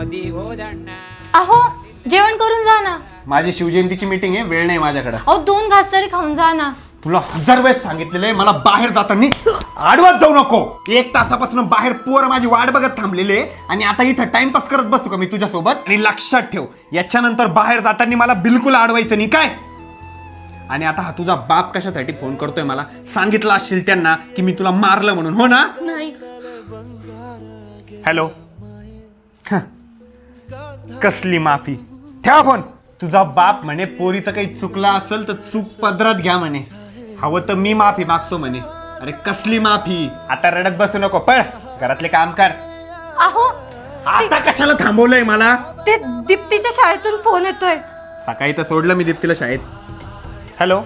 मधी हो अहो जेवण करून जा ना. माझी शिवजयंतीची मीटिंग आहे वेळ नाही माझ्याकडे. अहो दोन घास तरी खाऊन जा ना. तुला हजार वेळेस सांगितलेलं आहे मला बाहेर जाताना आडवाच जाऊ नको. एक तासापासून बाहेर पोर माझी वाट बघत थांबलेले आणि आता इथं टाइमपास करत बसू का मी तुझ्यासोबत? आणि लक्षात ठेव याच्यानंतर बाहेर जाताना मला बिलकुल अडवायचं नाही काय? आणि आता हा तुझा बाप कशासाठी फोन करतोय मला? सांगितलं असशील त्यांना की मी तुला मारलं म्हणून हो ना? नाही. हॅलो कसली माफी? ठेवा फोन. तुझा बाप म्हणे पोरीचं काही चुकलं असेल तर चूक पदरात घ्या म्हणे. हवं तर मी माफी मागतो म्हणे. अरे कसली माफी? आता रडत बसू नको. पळ घरातले काम कर. अहो आता कशाला थांबवलंय मला? ते दीप्तीच्या शाळेतून फोन येतोय. सकाळी तर सोडलं मी दीप्तीला शाळेत. हॅलो?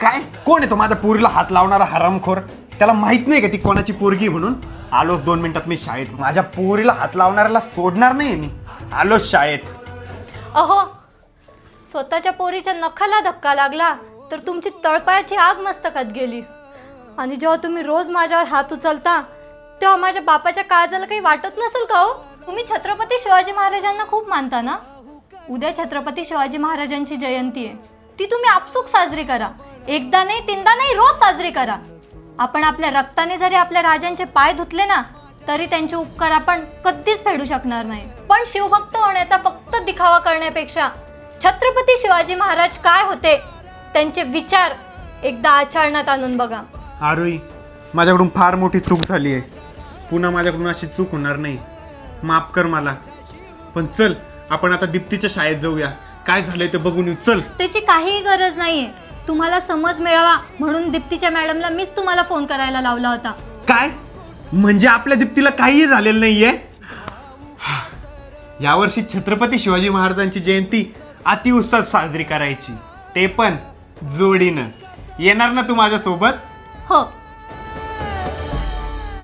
काय? कोण आहे तो माझ्या पोरीला हात लावणारा हरामखोर? त्याला माहीत नाही का ती कोणाची पोरगी म्हणून? आलोच दोन मिनिटात मी शाळेत. माझ्या पोरीला हात लावणाऱ्याला सोडणार नाही मी. आलोच शाळेत. अहो स्वतःच्या पोरीच्या नखाला धक्का लागला तर तुमची तळपायाची आग मस्तकात गेली. आणि जेव्हा तुम्ही रोज माझ्यावर हात उचलता तेव्हा माझ्या बापाच्या काळजाला काही वाटत नसेल का हो? तुम्ही छत्रपती शिवाजी महाराजांना खूप मानता ना? उद्या छत्रपती शिवाजी महाराजांची जयंती आहे. ती तुम्ही आपसूक साजरी करा. एकदा नाही तीनदा नाही रोज साजरी करा. आपण आपल्या रक्ताने जरी आपल्या राजांचे पाय धुतले ना तरी त्यांचे उपकार आपण कधीच फेडू शकणार नाही. पण शिवभक्त होण्याचा फक्त दिखावा करण्यापेक्षा छत्रपती शिवाजी महाराज काय होते त्यांचे विचार एकदा आचरणात आणून बघा. आरोही माझ्याकडून फार मोठी चूक झाली आहे. पुन्हा माझ्याकडून अशी चूक होणार नाही. माफ कर मला. पण चल आपण आता दीप्तीच्या शाळेत जाऊया. काय झालंय ते बघून येऊ. चल. त्याची काहीही गरज नाहीये. तुम्हाला समज मिळावा म्हणून दीप्तीच्या मॅडमला मीच तुम्हाला फोन करायला लावला होता. काय? म्हणजे आपल्या दीप्तीला काहीही झालेलं नाहीये? यावर्षी छत्रपती शिवाजी महाराजांची जयंती अतिउत्साहात साजरी करायची. ते पण जोडीनं. येणार ना तू माझ्यासोबत? हो.